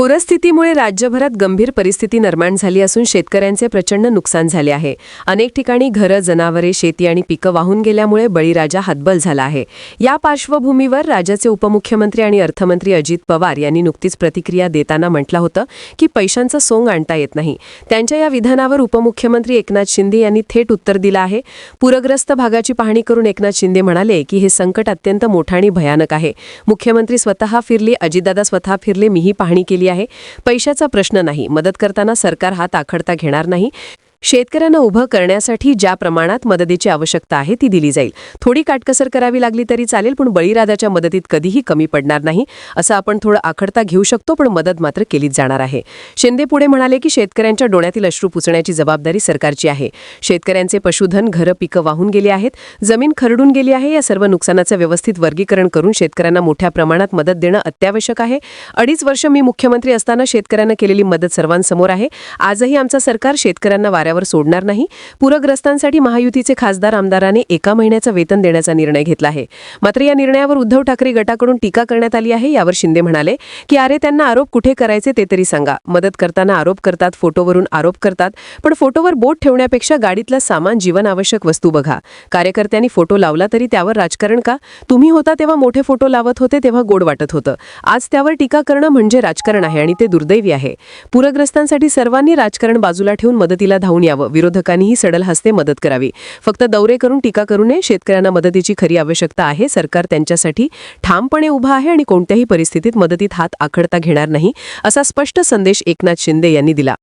पूरस्थितीमुळे राज्यभरात गंभीर परिस्थिती निर्माण झाली असून शेतकऱ्यांचे प्रचंड नुकसान झाले आहे. अनेक ठिकाणी घरं जनावरे शेती आणि पिकं वाहून गेल्यामुळे बळीराजा हातबल झाला आहे. या पार्श्वभूमीवर राज्याचे उपमुख्यमंत्री आणि अर्थमंत्री अजित पवार यांनी नुकतीच प्रतिक्रिया देताना म्हटलं होतं की पैशांचं सोंग आणता येत नाही. त्यांच्या या विधानावर उपमुख्यमंत्री एकनाथ शिंदे यांनी थेट उत्तर दिलं आहे. पूरग्रस्त भागाची पाहणी करून एकनाथ शिंदे म्हणाले की हे संकट अत्यंत मोठं आणि भयानक आहे. मुख्यमंत्री स्वतः फिरले अजितदादा स्वतः फिरले मीही पाहणी केली आहे. पैशाचा प्रश्न नाही. मदत करताना सरकार हात आखडता घेणार नाही. शेतकऱ्यांना उभं करण्यासाठी ज्या प्रमाणात मदतीची आवश्यकता आहे ती दिली जाईल. थोडी काटकसर करावी लागली तरी चालेल पण बळीराजाच्या मदतीत कधीही कमी पडणार नाही असं आपण थोडं आखडता घेऊ शकतो पण मदत मात्र केलीच जाणार आहे. शिंदे पुढे म्हणाले की शेतकऱ्यांच्या डोळ्यातील अश्रू पुसण्याची जबाबदारी सरकारची आहे. शेतकऱ्यांचे पशुधन घरं पिकं वाहून गेली आहेत जमीन खरडून गेली आहे या सर्व नुकसानाचं व्यवस्थित वर्गीकरण करून शेतकऱ्यांना मोठ्या प्रमाणात मदत देणं अत्यावश्यक आहे. अडीच वर्ष मी मुख्यमंत्री असताना शेतकऱ्यांना केलेली मदत सर्वांसमोर आहे. आजही आमचं सरकार शेतकऱ्यांना वाऱ्यावर सोडणार नाही. पूरग्रस्तांसाठी महायुतीचे खासदार आमदाराने एका महिन्याचं वेतन देण्याचा निर्णय घेतला आहे. मात्र या निर्णयावर उद्धव ठाकरे गटाकडून टीका करण्यात आली आहे. यावर शिंदे म्हणाले की अरे त्यांना आरोप कुठे करायचे ते तरी सांगा. मदत करताना आरोप करतात फोटोवरून आरोप करतात. पण फोटोवर बोट ठेवण्यापेक्षा गाडीतला सामान जीवनावश्यक वस्तू बघा. कार्यकर्त्यांनी फोटो लावला तरी त्यावर राजकारण का? तुम्ही होता तेव्हा मोठे फोटो लावत होते तेव्हा गोड वाटत होतं. आज त्यावर टीका करणं म्हणजे राजकारण आहे आणि ते दुर्दैवी आहे. पूरग्रस्तांसाठी सर्वांनी राजकारण बाजूला ठेवून मदतीला धावून यावं. विरोधकांनीही सडल हस्ते मदत करावी. फक्त दौरे करून टीका करू नये. शेतकऱ्यांना मदतीची खरी आवश्यकता आहे. सरकार त्यांच्यासाठी ठामपणे उभं आहे आणि कोणत्याही परिस्थितीत मदतीत हात आखडता घेणार नाही असा स्पष्ट संदेश एकनाथ शिंदे यांनी दिला.